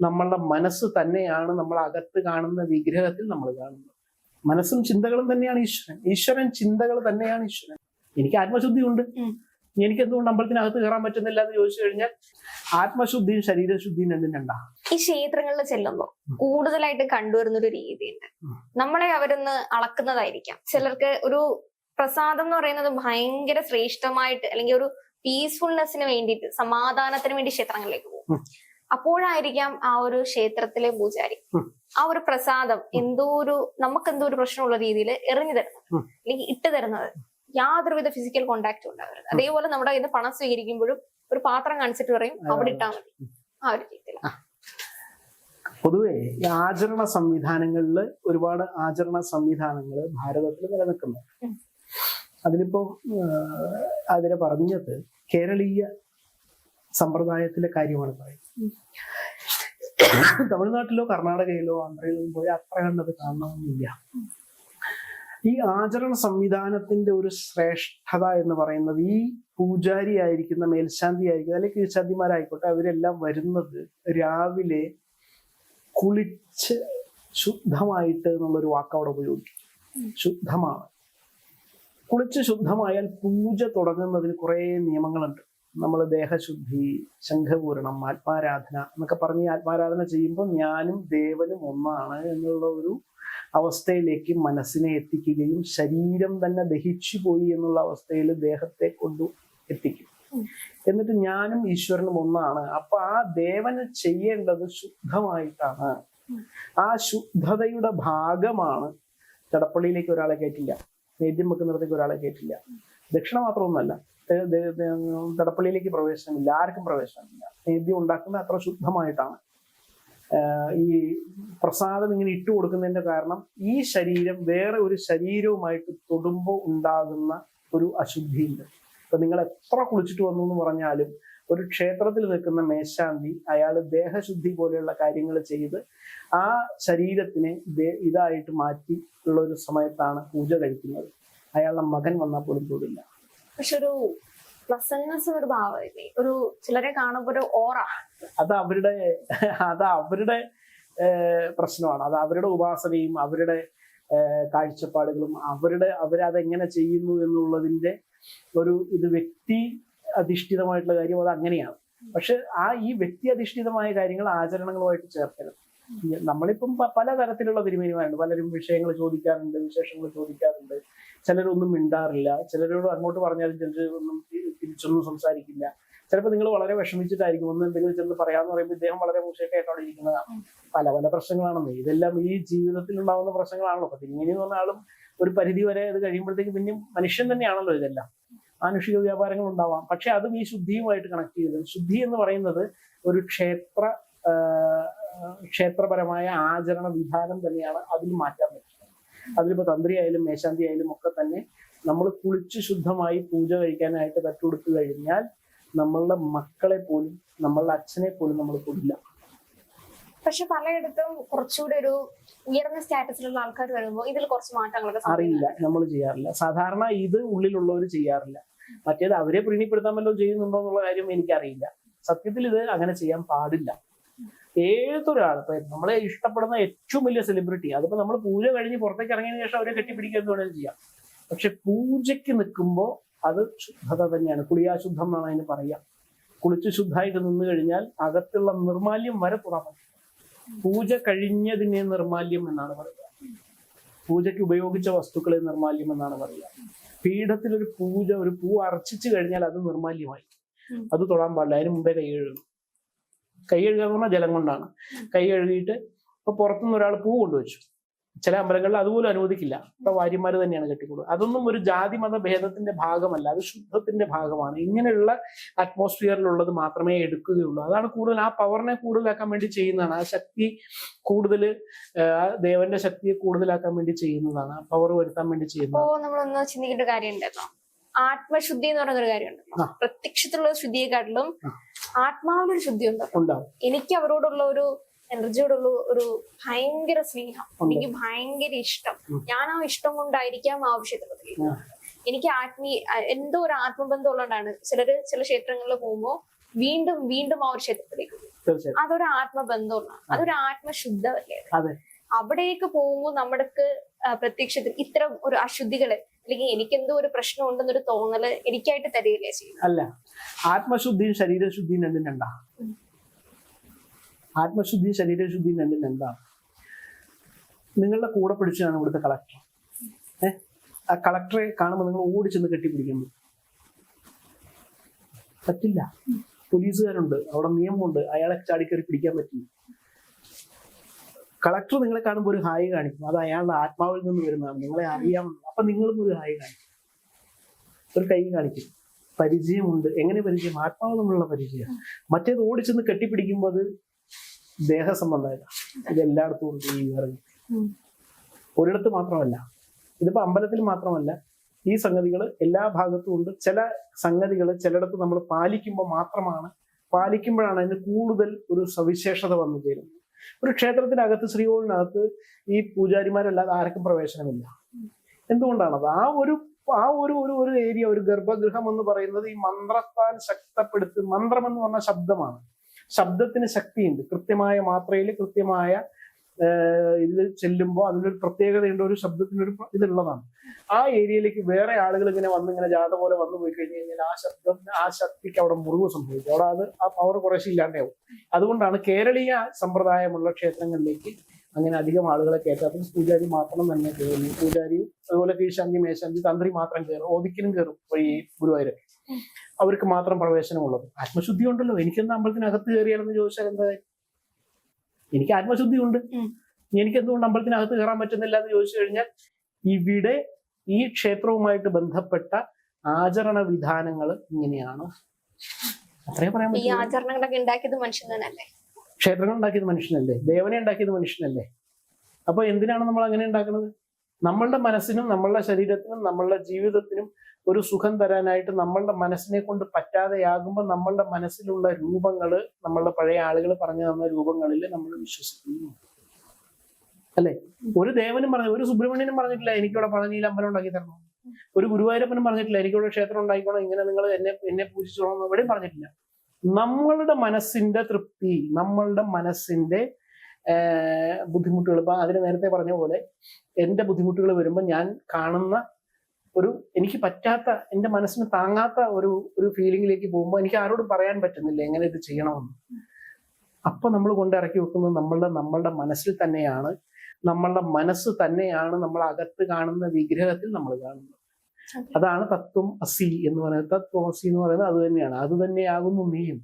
നമ്മളുടെ മനസ്സ് തന്നെയാണ് നമ്മൾ അകത്ത് കാണുന്ന വിഗ്രഹത്തിൽ നമ്മൾ കാണുന്നത്. മനസ്സും ചിന്തകളും തന്നെയാണ് ഈശ്വരൻ. ഈശ്വരൻ ചിന്തകൾ തന്നെയാണ് ഈശ്വരൻ. എനിക്ക് ആത്മശുദ്ധി ഉണ്ട്. എനിക്ക് എന്തുകൊണ്ട് അമ്പലത്തിനകത്ത് കയറാൻ പറ്റുന്നില്ല എന്ന് ചോദിച്ചു കഴിഞ്ഞാൽ ആത്മശുദ്ധിയും ശരീരശുദ്ധിയും രണ്ടും രണ്ടാണ്. ഈ ക്ഷേത്രങ്ങളിൽ ചെല്ലുമ്പോൾ കൂടുതലായിട്ട് കണ്ടുവരുന്ന ഒരു രീതിയുണ്ട്. ഉണ്ട് നമ്മളെ അവരൊന്ന് അളക്കുന്നതായിരിക്കാം. ചിലർക്ക് ഒരു പ്രസാദം എന്ന് പറയുന്നത് ഭയങ്കര ശ്രേഷ്ഠമായിട്ട് അല്ലെങ്കിൽ ഒരു പീസ്ഫുൾനെസ്സിന് വേണ്ടിയിട്ട് സമാധാനത്തിന് വേണ്ടി ക്ഷേത്രങ്ങളിലേക്ക് പോകും. അപ്പോഴായിരിക്കാം ആ ഒരു ക്ഷേത്രത്തിലെ പൂജാരി. ആ ഒരു പ്രസാദം എന്തോ ഒരു നമുക്ക് എന്തോ ഒരു പ്രശ്നമുള്ള രീതിയിൽ എറിഞ്ഞു തരുന്നത് അല്ലെങ്കിൽ ഇട്ട് തരുന്നത് യാതൊരുവിധ ഫിസിക്കൽ കോണ്ടാക്ട് ഉണ്ടാവരുത്. അതേപോലെ നമ്മുടെ കയ്യിൽ പണം സ്വീകരിക്കുമ്പോഴും ഒരു പാത്രം കാണിച്ചിട്ട് പറയും അവിടെ ഇട്ടാൽ മതി. ആ ഒരു രീതിയിൽ. പൊതുവെ ആചരണ സംവിധാനങ്ങളിൽ ഒരുപാട് ആചരണ സംവിധാനങ്ങൾ ഭാരതത്തിൽ നിലനിൽക്കുന്നു. അതിനിപ്പോ അതിലിപ്പോ അതിനെ പറഞ്ഞത് കേരളീയ സമ്പ്രദായത്തിലെ കാര്യമാണ് പറയുന്നത്. തമിഴ്നാട്ടിലോ കർണാടകയിലോ ആന്ധ്രയിലോ പോയി അത്ര കണ്ടത് കാണണമെന്നില്ല. ഈ ആചരണ സംവിധാനത്തിന്റെ ഒരു ശ്രേഷ്ഠത എന്ന് പറയുന്നത് ഈ പൂജാരി ആയിരിക്കുന്ന മേൽശാന്തി ആയിരിക്കുന്ന അല്ലെങ്കിൽ കീഴ്ശാന്തിമാരായിക്കോട്ടെ അവരെല്ലാം വരുന്നത് രാവിലെ കുളിച്ച് ശുദ്ധമായിട്ട് എന്നുള്ളൊരു വാക്ക് അവിടെ ഉപയോഗിക്കും. ശുദ്ധമാണ്. കുളിച്ച് ശുദ്ധമായാൽ പൂജ തുടങ്ങുന്നതിന് കുറേ നിയമങ്ങളുണ്ട്. നമ്മൾ ദേഹശുദ്ധി ശംഖപൂരണം ആത്മാരാധന എന്നൊക്കെ പറഞ്ഞ് ആത്മാരാധന ചെയ്യുമ്പോൾ ഞാനും ദേവനും ഒന്നാണ് എന്നുള്ള ഒരു അവസ്ഥയിലേക്ക് മനസ്സിനെ എത്തിക്കുകയും ശരീരം തന്നെ ദഹിച്ചു പോയി എന്നുള്ള അവസ്ഥയിൽ ദേഹത്തെ കൊണ്ടു എത്തിക്കും. എന്നിട്ട് ഞാനും ഈശ്വരനും ഒന്നാണ്. അപ്പൊ ആ ദേവന് ചെയ്യേണ്ടത് ശുദ്ധമായിട്ടാണ്. ആ ശുദ്ധതയുടെ ഭാഗമാണ്. ചടപ്പള്ളിയിലേക്ക് ഒരാളെ കയറ്റില്ല. നേദ്യം വെക്കുന്നിടത്തേക്ക് ഒരാളെ കയറ്റില്ല. ദക്ഷിണ മാത്രമൊന്നുമല്ല. തടപ്പള്ളിയിലേക്ക് പ്രവേശനമില്ല. ആർക്കും പ്രവേശനമില്ല. നേദ്യം ഉണ്ടാക്കുന്നത് അത്ര ശുദ്ധമായിട്ടാണ്. ഈ പ്രസാദം ഇങ്ങനെ ഇട്ടു കൊടുക്കുന്നതിന്റെ കാരണം ഈ ശരീരം വേറെ ഒരു ശരീരവുമായിട്ട് തൊടുമ്പോൾ ഉണ്ടാകുന്ന ഒരു അശുദ്ധിയുണ്ട്. ഇപ്പൊ നിങ്ങൾ എത്ര കുളിച്ചിട്ട് വന്നു എന്ന് പറഞ്ഞാലും ഒരു ക്ഷേത്രത്തിൽ നിൽക്കുന്ന മേശാന്തി അയാൾ ദേഹശുദ്ധി പോലെയുള്ള കാര്യങ്ങൾ ചെയ്ത് ആ ശരീരത്തിനെ ഇതായിട്ട് മാറ്റി ഉള്ള ഒരു സമയത്താണ് പൂജ കഴിക്കുന്നത്. അയാളുടെ മകൻ വന്നാൽ പോലും തൊടില്ല. പക്ഷെ ഒരു പ്ലസൻനെസ് ഒരു ഭാവമില്ലേ? ഒരു ചിലരെ കാണുമ്പോ ഒരു ഓറ. അത് അവരുടെ അത് അവരുടെ പ്രശ്നമാണ്. അത് അവരുടെ ഉപാസനയും അവരുടെ കാഴ്ചപ്പാടുകളും അവരുടെ അവരതെങ്ങനെ ചെയ്യുന്നു എന്നുള്ളതിന്റെ ഒരു ഇത് വ്യക്തി അധിഷ്ഠിതമായിട്ടുള്ള കാര്യം അത് അങ്ങനെയാണ്. പക്ഷെ ആ ഈ വ്യക്തി അധിഷ്ഠിതമായ കാര്യങ്ങൾ ആചരണങ്ങളുമായിട്ട് ചേർക്കരുത്. നമ്മളിപ്പം പല തരത്തിലുള്ള തിരുമേനിമാരുണ്ട്. പലരും വിഷയങ്ങൾ ചോദിക്കാറുണ്ട് വിശേഷങ്ങൾ ചോദിക്കാറുണ്ട്. ചിലരൊന്നും മിണ്ടാറില്ല. ചിലരോട് അങ്ങോട്ട് പറഞ്ഞാലും ചിലർ ഒന്നും തിരിച്ചൊന്നും സംസാരിക്കില്ല. ചിലപ്പോൾ നിങ്ങൾ വളരെ വിഷമിച്ചിട്ടായിരിക്കും. ഒന്ന് എന്തെങ്കിലും ചെന്ന് പറയാന്ന് പറയുമ്പോൾ ഇദ്ദേഹം വളരെ മോശമായിട്ട് അവിടെ ഇരിക്കുന്നതാണ് പല പല പ്രശ്നങ്ങളാണെന്ന്. ഇതെല്ലാം ഈ ജീവിതത്തിൽ ഉണ്ടാകുന്ന പ്രശ്നങ്ങളാണല്ലോ. അപ്പൊ തിരുമേനി എന്ന് ഒരു പരിധി വരെ ഇത് കഴിയുമ്പോഴത്തേക്ക് പിന്നെയും മനുഷ്യൻ തന്നെയാണല്ലോ ഇതെല്ലാം. മാനുഷിക വ്യാപാരങ്ങൾ ഉണ്ടാവാം. പക്ഷെ അതും ഈ ശുദ്ധിയുമായിട്ട് കണക്ട് ചെയ്തത് ശുദ്ധി എന്ന് പറയുന്നത് ഒരു ക്ഷേത്ര ക്ഷേത്രപരമായ ആചരണ വിധാനം തന്നെയാണ് അതിൽ മാറ്റാൻ അതിലിപ്പോ തന്ത്രി ആയാലും മേശാന്തി ആയാലും ഒക്കെ തന്നെ നമ്മൾ കുളിച്ച് ശുദ്ധമായി പൂജ കഴിക്കാനായിട്ട് തട്ടുകൊടുത്തു കഴിഞ്ഞാൽ നമ്മളുടെ മക്കളെ പോലും നമ്മളുടെ അച്ഛനെ പോലും നമ്മൾ കൊടില്ല. പക്ഷെ പലയിടത്തും കുറച്ചുകൂടി ഒരു ഉയർന്ന സ്റ്റാറ്റസിലുള്ള ആൾക്കാർ വരുമ്പോൾ ഇതിൽ കുറച്ച് മാറ്റങ്ങളൊക്കെ അറിയില്ല. നമ്മൾ ചെയ്യാറില്ല. സാധാരണ ഇത് ഉള്ളിലുള്ളവർ ചെയ്യാറില്ല. മറ്റേത് അവരെ പ്രീണിപ്പെടുത്താൻ വല്ലതും ചെയ്യുന്നുണ്ടോ എന്നുള്ള കാര്യം എനിക്കറിയില്ല. സത്യത്തിൽ ഇത് അങ്ങനെ ചെയ്യാൻ പാടില്ല. ഏതൊരാൾ ഇപ്പൊ നമ്മളെ ഇഷ്ടപ്പെടുന്ന ഏറ്റവും വലിയ സെലിബ്രിറ്റി അതിപ്പോ നമ്മൾ പൂജ കഴിഞ്ഞ് പുറത്തേക്ക് ഇറങ്ങിയതിനു ശേഷം അവരെ കെട്ടിപ്പിടിക്കുക എന്ത് വേണമെങ്കിലും ചെയ്യാം. പക്ഷെ പൂജയ്ക്ക് നിൽക്കുമ്പോൾ അത് ശുദ്ധത തന്നെയാണ്. കുളിയാശുദ്ധം എന്നാണ് അതിന് പറയുക കുളിച്ച് ശുദ്ധമായിട്ട് നിന്ന് കഴിഞ്ഞാൽ അകത്തുള്ള നിർമാല്യം വരെ തുറന്നു പൂജ കഴിഞ്ഞതിനെ നിർമാല്യം എന്നാണ് പറയുക. പൂജയ്ക്ക് ഉപയോഗിച്ച വസ്തുക്കളെ നിർമാല്യം എന്നാണ് പറയുക. പീഠത്തിൽ ഒരു പൂജ ഒരു പൂ അർച്ചിച്ചു കഴിഞ്ഞാൽ അത് നിർമാല്യമായി. അത് തൊടാൻ പാടില്ല. അതിന് മുമ്പേ കൈ കഴുകണം. കൈ കഴുകുക പറഞ്ഞാൽ ജലം കൊണ്ടാണ്. കൈ കഴുകിയിട്ട് ഇപ്പൊ പുറത്തുനിന്ന് ഒരാൾ പൂ കൊണ്ടുവച്ചു. ചില അമ്പലങ്ങളിൽ അതുപോലും അനുവദിക്കില്ല. ഇപ്പൊ വാര്യന്മാര് തന്നെയാണ് കെട്ടിക്കൊടുക്കുക അതൊന്നും ഒരു ജാതി മത ഭേദത്തിന്റെ ഭാഗമല്ല. അത് ശുദ്ധത്തിന്റെ ഭാഗമാണ്. ഇങ്ങനെയുള്ള അറ്റ്മോസ്ഫിയറിലുള്ളത് മാത്രമേ എടുക്കുകയുള്ളൂ. അതാണ് കൂടുതൽ ആ പവറിനെ കൂടുതലാക്കാൻ വേണ്ടി ചെയ്യുന്നതാണ്. ആ ശക്തി കൂടുതൽ ദേവന്റെ ശക്തിയെ കൂടുതലാക്കാൻ വേണ്ടി ചെയ്യുന്നതാണ്. ആ പവർ വരുത്താൻ വേണ്ടി ചെയ്യുന്നത് നമ്മളൊന്ന് ചിന്തിക്കേണ്ട ആത്മശുദ്ധി എന്ന് പറയുന്ന ഒരു കാര്യമുണ്ട് പ്രത്യക്ഷത്തിലുള്ള ശുദ്ധിയെക്കാട്ടിലും ആ. ആത്മാവിലൊരു ശുദ്ധി ഉണ്ട് ഉണ്ടാവും. എനിക്ക് അവരോടുള്ള ഒരു എനർജിയോടുള്ള ഒരു ഭയങ്കര സ്നേഹം. എനിക്ക് ഭയങ്കര ഇഷ്ടം. ഞാൻ ആ ഇഷ്ടം കൊണ്ടായിരിക്കാം ആവശ്യത്തിൽ. എനിക്ക് ആത്മീയ എന്തോ ഒരു ആത്മബന്ധം ഉള്ളതാണ് ചിലര് ചില ക്ഷേത്രങ്ങളിൽ പോകുമ്പോൾ വീണ്ടും വീണ്ടും ആ ഒരു ക്ഷേത്രത്തിലേക്ക് അതൊരു ആത്മബന്ധമാണ് അതൊരു ആത്മശുദ്ധമല്ലേ. അവിടേക്ക് പോകുമ്പോൾ നമ്മൾക്ക് ആ, പ്രത്യക്ഷത്തിൽ ഇത്തരം ഒരു അശുദ്ധികൾ അല്ലെങ്കിൽ എനിക്കെന്തോ ഒരു പ്രശ്നം ഉണ്ടെന്നൊരു തോന്നൽ എനിക്കായിട്ട് തരികയില്ലേ ചെയ്യും അല്ല. ആത്മശുദ്ധിയും ശരീരശുദ്ധിയും രണ്ടും രണ്ടാ. ആത്മശുദ്ധിയും ശരീരശുദ്ധിയും രണ്ടും രണ്ടാ. നിങ്ങളുടെ കൂടെ പിടിച്ചതാണ് ഇവിടുത്തെ കളക്ടർ ഏഹ് ആ കളക്ടറെ കാണുമ്പോൾ നിങ്ങൾ ഓടി ചെന്ന് കെട്ടിപ്പിടിക്കുന്നു. പറ്റില്ല. പോലീസുകാരുണ്ട്. അവിടെ നിയമമുണ്ട്. അയാളെ ചാടിക്കറി പിടിക്കാൻ പറ്റില്ല. കളക്ടർ നിങ്ങളെ കാണുമ്പോൾ ഒരു ഹായ് കാണിക്കും. അത് അയാളുടെ ആത്മാവിൽ നിന്ന് വരുന്നതാണ് നിങ്ങളെ അറിയാം. അപ്പൊ നിങ്ങളും ഒരു ഹായ് കാണിക്കും. ഒരു കൈ കാണിക്കും. പരിചയമുണ്ട്. എങ്ങനെ പരിചയം? ആത്മാവ് തമ്മിലുള്ള പരിചയം. മറ്റേത് ഓടിച്ചെന്ന് കെട്ടിപ്പിടിക്കുമ്പോൾ അത് ദേഹസംബന്ധമായിട്ടാണ് ഇത് എല്ലായിടത്തും ഉണ്ട് ഈ വിവരങ്ങൾ ഒരിടത്ത് മാത്രമല്ല. ഇതിപ്പോ അമ്പലത്തിൽ മാത്രമല്ല. ഈ സംഗതികൾ എല്ലാ ഭാഗത്തും ഉണ്ട്. ചില സംഗതികൾ ചിലയിടത്ത് നമ്മൾ പാലിക്കുമ്പോൾ മാത്രമാണ്. പാലിക്കുമ്പോഴാണ് അതിന് കൂടുതൽ ഒരു സവിശേഷത വന്നു ചേരുന്നത്. ഒരു ക്ഷേത്രത്തിനകത്ത് ശ്രീകോവിലിനകത്ത് ഈ പൂജാരിമാരല്ലാതെ ആർക്കും പ്രവേശനമില്ല. എന്തുകൊണ്ടാണത്? ആ ഒരു ആ ഒരു ഒരു ഒരു ഏരിയ ഒരു ഗർഭഗൃഹം എന്ന് പറയുന്നത് ഈ മന്ത്രത്താൽ ശക്തപ്പെടുത്തി മന്ത്രം എന്ന് പറഞ്ഞ ശബ്ദമാണ്. ശബ്ദത്തിന് ശക്തിയുണ്ട്. കൃത്യമായ മാത്രയിൽ കൃത്യമായ ആഹ് ഇത് ചെല്ലുമ്പോൾ അതിനൊരു പ്രത്യേകതയുണ്ട് ഒരു ശബ്ദത്തിനൊരു ഇതുള്ളതാണ്. ആ ഏരിയയിലേക്ക് വേറെ ആളുകൾ ഇങ്ങനെ വന്ന് ഇങ്ങനെ ജാഥ പോലെ വന്നു പോയി കഴിഞ്ഞു കഴിഞ്ഞാൽ ആ ശബ്ദം ആ ശക്തിക്ക് അവിടെ മുറിവ് സംഭവിക്കും. അവിടെ അത് ആ പവർ കുറേശ്ശെ ഇല്ലാണ്ടാവും. അതുകൊണ്ടാണ് കേരളീയ സമ്പ്രദായമുള്ള ക്ഷേത്രങ്ങളിലേക്ക് അങ്ങനെ അധികം ആളുകളെ കയറ്റാത്തത്. പൂജാരി മാത്രം തന്നെ കയറുന്നു. പൂജാരിയും അതുപോലെ കീഴ്ശാന്തി മേശാന്തി തന്ത്രി മാത്രം കയറും. ഓദിക്കലും കയറും ഈ ഗുരുവായൂരൊക്കെ. അവർക്ക് മാത്രം പ്രവേശനമുള്ളത്. ആത്മശുദ്ധി ഉണ്ടല്ലോ എനിക്കെന്താ അമ്പലത്തിനകത്ത് കയറിയാലെന്ന് ചോദിച്ചാൽ എന്താ കാര്യം? എനിക്ക് ആത്മശുദ്ധിയുണ്ട്. എനിക്ക് എന്തുകൊണ്ട് അമ്പലത്തിനകത്ത് കയറാൻ പറ്റുന്നില്ല എന്ന് ചോദിച്ചു കഴിഞ്ഞാൽ ഇവിടെ ഈ ക്ഷേത്രവുമായിട്ട് ബന്ധപ്പെട്ട ആചരണ വിധാനങ്ങൾ ഇങ്ങനെയാണ്. അത്രേ പറയാൻ ഈ ആചരണങ്ങളൊക്കെ ഉണ്ടാക്കിയത് മനുഷ്യൻ തന്നെയല്ലേ ക്ഷേത്രങ്ങൾ ഉണ്ടാക്കിയത് മനുഷ്യനല്ലേ? ദേവനെ ഉണ്ടാക്കിയത് മനുഷ്യനല്ലേ? അപ്പൊ എന്തിനാണ് നമ്മൾ അങ്ങനെ ഉണ്ടാക്കുന്നത്? നമ്മളുടെ മനസ്സിനും നമ്മളുടെ ശരീരത്തിനും നമ്മളുടെ ജീവിതത്തിനും ഒരു സുഖം തരാനായിട്ട് നമ്മളുടെ മനസ്സിനെ കൊണ്ട് പറ്റാതെയാകുമ്പോൾ നമ്മളുടെ മനസ്സിലുള്ള രൂപങ്ങൾ നമ്മളുടെ പഴയ ആളുകൾ പറഞ്ഞു തന്ന രൂപങ്ങളിൽ നമ്മൾ വിശ്വസിക്കുന്നു. അല്ലെ? ഒരു ദേവനും പറഞ്ഞു ഒരു സുബ്രഹ്മണ്യനും പറഞ്ഞിട്ടില്ല എനിക്കിവിടെ പഴനിയിൽ അമ്പലം ഉണ്ടാക്കി തരണം. ഒരു ഗുരുവായൂരപ്പനും പറഞ്ഞിട്ടില്ല എനിക്കിവിടെ ക്ഷേത്രം ഉണ്ടായിക്കോണം ഇങ്ങനെ നിങ്ങൾ എന്നെ എന്നെ പൂജിച്ചോണം എന്ന് എവിടെയും പറഞ്ഞിട്ടില്ല. നമ്മളുടെ മനസ്സിന്റെ തൃപ്തി നമ്മളുടെ മനസ്സിന്റെ ബുദ്ധിമുട്ടുകൾ. ഇപ്പൊ അതിന് നേരത്തെ പറഞ്ഞ പോലെ എന്റെ ബുദ്ധിമുട്ടുകൾ വരുമ്പോൾ ഞാൻ കാണുന്ന ഒരു എനിക്ക് പറ്റാത്ത എന്റെ മനസ്സിന് താങ്ങാത്ത ഒരു ഒരു ഫീലിംഗിലേക്ക് പോകുമ്പോൾ എനിക്ക് ആരോടും പറയാൻ പറ്റുന്നില്ല എങ്ങനെ ഇത് ചെയ്യണമെന്ന്. അപ്പൊ നമ്മൾ കൊണ്ട് ഇറക്കി വെക്കുന്നത് നമ്മളുടെ നമ്മളുടെ മനസ്സിൽ തന്നെയാണ്. നമ്മളുടെ മനസ്സ് തന്നെയാണ് നമ്മൾ അകത്ത് കാണുന്ന വിഗ്രഹത്തിൽ നമ്മൾ കാണുന്നത്. അതാണ് തത്വം അസി എന്ന് പറയുന്നത്. തത്വം അസി എന്ന് പറയുന്നത് അത് തന്നെയാണ്. അത് തന്നെയാകുന്നു നീയും.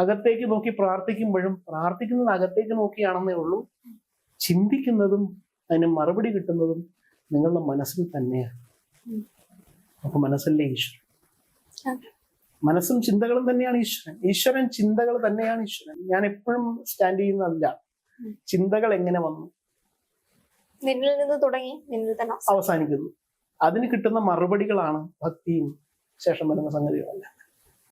അകത്തേക്ക് നോക്കി പ്രാർത്ഥിക്കുമ്പോഴും പ്രാർത്ഥിക്കുന്നത് അകത്തേക്ക് നോക്കിയാണെന്നേ ഉള്ളൂ. ചിന്തിക്കുന്നതും അതിന് മറുപടി കിട്ടുന്നതും നിങ്ങളുടെ മനസ്സിൽ തന്നെയാണ്. അപ്പൊ മനസ്സല്ലേ ഈശ്വരൻ? മനസ്സും ചിന്തകളും തന്നെയാണ് ഈശ്വരൻ. ഈശ്വരൻ ചിന്തകൾ തന്നെയാണ് ഈശ്വരൻ. ഞാൻ എപ്പോഴും സ്റ്റാൻഡ് ചെയ്യുന്നതല്ല. ചിന്തകൾ എങ്ങനെ വന്നു? നിന്നിൽ നിന്ന് തുടങ്ങി നിന്നിൽ തന്നെ അവസാനിക്കുന്നു. അതിന് കിട്ടുന്ന മറുപടികളാണ് ഭക്തിയും ശേഷം വരുന്ന സംഗതികളല്ല.